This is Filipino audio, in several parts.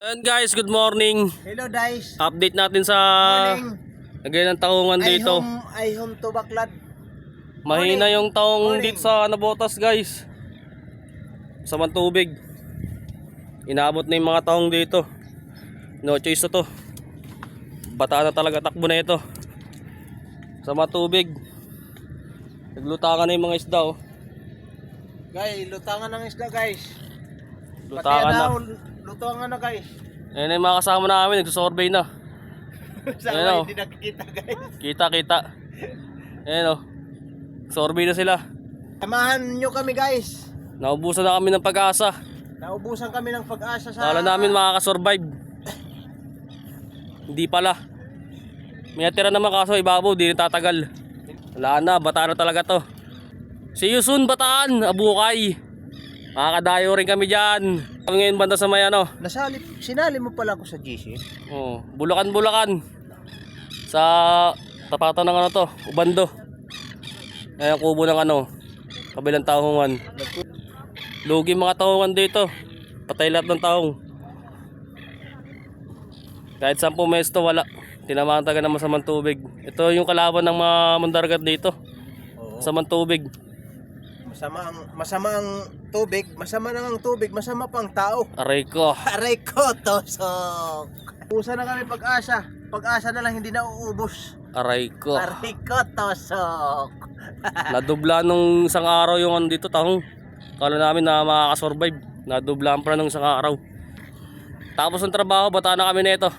Ayan guys, good morning. Hello guys. Update natin sa lagay ng taungan I dito. I home to Baklad. Mahina Morning. yung taong Morning. dito sa nabotas guys. Sa tubig. Inaabot na yung mga taong dito. No choice to. Bata na talaga takbo na ito. Sa tubig. Naglutangan na yung mga isda oh. Guys, lutangan ng isda guys. Lutangan na. Lutangan na guys. Ayan na yung mga kasama namin, nagsusurvey na. Sa Ayun, oh. hindi nakikita guys. Kita, kita. Ayan oh. Survey na sila. Samahan nyo kami guys. Naubusan na kami ng pag-asa. Naubusan kami ng pag-asa sa... Kala namin makakasurvive. Hindi pala. May natira naman kaso ibabaw, di tatagal. Wala na, bata na talaga to. See you soon, Bataan, Abukay. Makakadayo rin kami dyan. Kami ngayon banda sa may ano, Nasali, sinali mo pala ako sa GC. oh, Bulacan-Bulacan. Sa tapatan ng ano to, Ubando. Ayan, kubo ng ano, kabilang tahungan. Lugi mga tahungan dito. Patay lahat ng taong. Kahit 10 mesto wala. Tinamaan taga ng masamang tubig. Ito yung kalaban ng mga mandargat dito. Oo. Masamang tubig. Masama ang, masama ang tubig. Masama na ang tubig. Masama pang tao. Aray ko. Aray ko, tosok. Usa na kami pag-asa. Pag-asa na lang hindi na uubos. Aray ko. Aray ko, tosok. Nadubla nung isang araw yung ano dito tahong. Kala namin na makakasurvive. Nadublaan pa nung isang araw. Tapos ng trabaho, bata na kami nito.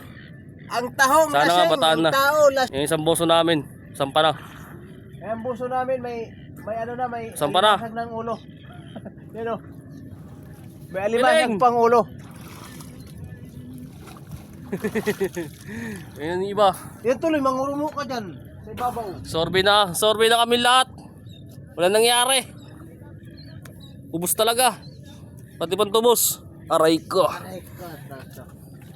Ang tahong Sana nga lasing, bataan ang na. tao lasing. Yung isang boso namin. Sampa na. Kaya ang buso namin may may ano na may Saan pa na? alimasag ng ulo. Yan o. May alimasag pang ulo. Ayun yung iba. Yan tuloy, mangurumo ka dyan. Sa ibabaw. Survey na. Survey na kami lahat. Wala nangyari. Ubus talaga. Pati pang tubos. Aray ko. Aray ka, tasa.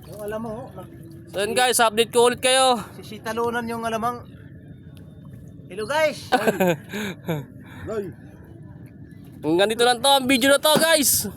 Yung alam mo, oh, nag- So yun guys, update ko ulit kayo. sisitalunan yung alamang. Hello guys! Dito lang to ang video na to guys.